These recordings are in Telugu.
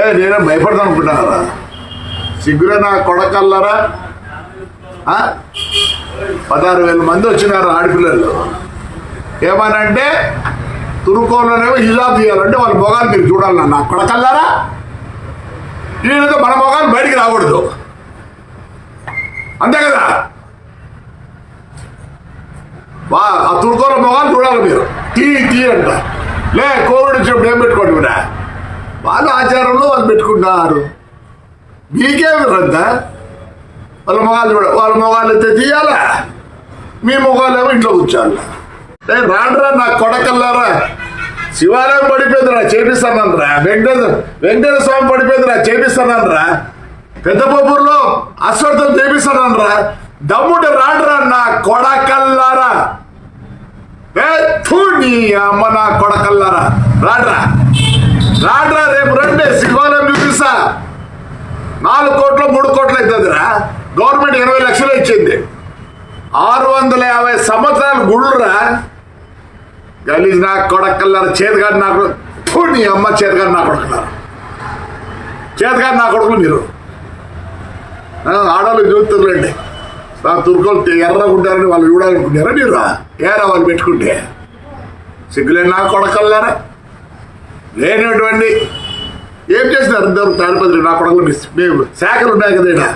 ఏ నేనే భయపడదాం అనుకుంటున్నారా సిగ్గురే నా కొడకల్లారా? పదహారు వేల మంది వచ్చినారు ఆడపిల్లలు. ఏమనంటే తురుకోలోనేమో హిజాబ్ తీయాలంటే వాళ్ళ మొగాలు మీరు చూడాలన్నా నా కొడకల్లారా? ఈయనతో మన మొగాలు బయటికి రాకూడదు. అంతే కదా? వా ఆ తుడుకోల మొగాలు చూడాలి మీరు. తీ తీ అంట. లే కోవిడ్ వచ్చినప్పుడు ఏం పెట్టుకోండి మీరు? వాళ్ళ ఆచారంలో వాళ్ళు పెట్టుకుంటున్నారు. మీకేమి రంత వాళ్ళ మొగాలు చూడ వాళ్ళ మొగాలు అయితే తీయాలా? మీ మొగాలు ఏమో ఇంట్లో కూర్చోాలి ఏ రాండ్రా నా కొడకల్లారా? శివాలయం పడిపోయిందిరా చేపిస్తానరా వెంకటేశ్వర వెంకటేశ్వర స్వామి పడిపోయిందిరా చేపిస్తానరా పెద్ద పప్పుర్లో అశ్వర్థం చేపిస్తానరా దమ్ముడు రాండ్రా నా కొడకల్లారా? నీ అమ్మ నా కొడకల్లారా? రాడ్రా. రాడ్రా రేపు రండి. శివాలయం చూపిస్తా. నాలుగు కోట్లు మూడు కోట్లు అవుతుందిరా గవర్నమెంట్ ఇరవై లక్షలు ఇచ్చింది. ఆరు వందల యాభై సంవత్సరాలు గుళ్ళురా. గలీజ్ నా కొడకల్లారు చేతిగాడు నాకు కొడుకు నీ అమ్మ చేతిగాడు నా కొడకల్లారా చేతిగాడు నా కొడుకులు మీరు. ఆడవాళ్ళు చూస్తున్నారండి నా తుర్కోలు ఎర్రగా వాళ్ళు చూడాలనుకుంటారా మీరు? ఏరా వాళ్ళు పెట్టుకుంటే? సిగ్గులే నా కొడకల్లారా లేనటువంటి ఏం చేసినారు ఇద్దరు? తాడిపత్రి నా కొడకలు మేము శాఖలు ఉన్నాయి కదా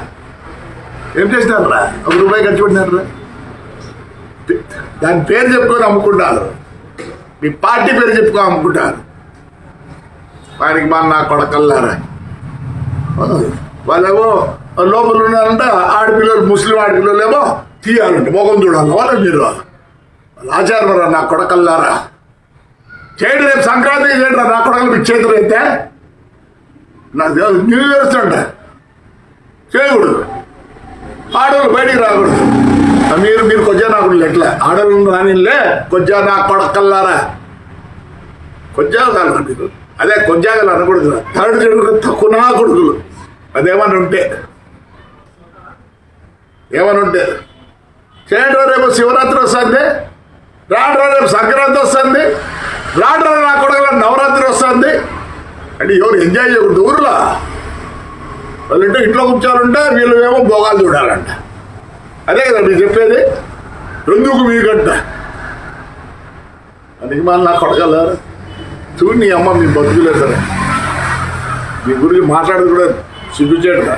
ఏం చేసినారా ఒక రూపాయి ఖర్చు పెట్టినారా దాని పేరు చెప్పుకొని అమ్ముకుంటారు. మీ పార్టీ పేరు చెప్పుకొని అమ్ముకుంటారు. వారికి మా నా కొడకల్లారా? వాళ్ళేమో లోపల ఉన్నారంట ఆడపిల్లలు ముస్లిం ఆడపిల్లలు ఏమో తీయాలంటే. మొగం చూడాలి వాళ్ళ మీరు వాళ్ళు ఆచారం నా కొడకల్లారా? చేయండి రేపు సంక్రాంతి చేయండి రా నా కొడకలు మీకు అయితే. నాకు తెలియదు న్యూ ఇయర్స్ అంట. చేయకూడదు. ఆడవాళ్ళు బయటికి రాకూడదు. మీరు మీరు కొజ్జా నాకు ఎట్లా? ఆడవాళ్ళు రానిలే కొజ్జా నా కొడకల్లారా? కొజ్జాగాలు మీరు. అదే కొజ్జాగాలు అనకూడదు. థర్డ్ జనరేషన్ తక్కువ నా కొడుకులు. అదేమని ఉంటే. ఏమని ఉంటే. చేయండి రేపు శివరాత్రి వస్తుంది. రాడు రేపు సంక్రాంతి వస్తుంది. రాడు నా కొడగల నవరాత్రి వస్తుంది. అంటే ఎవరు ఎంజాయ్ చేయకూడదు ఊర్లో? వాళ్ళంటే ఇంట్లో కూర్చోాలంటే వీళ్ళు ఏమో భోగాలు చూడాలంట. అదే కదా మీరు చెప్పేది? ఎందుకు మీకంట అందుకే మళ్ళీ నా కొడగలరు చూడు నీ అమ్మ మీ బతుకులేదు సరే మీ గురించి మాట్లాడదు కూడా సిగ్గుచేట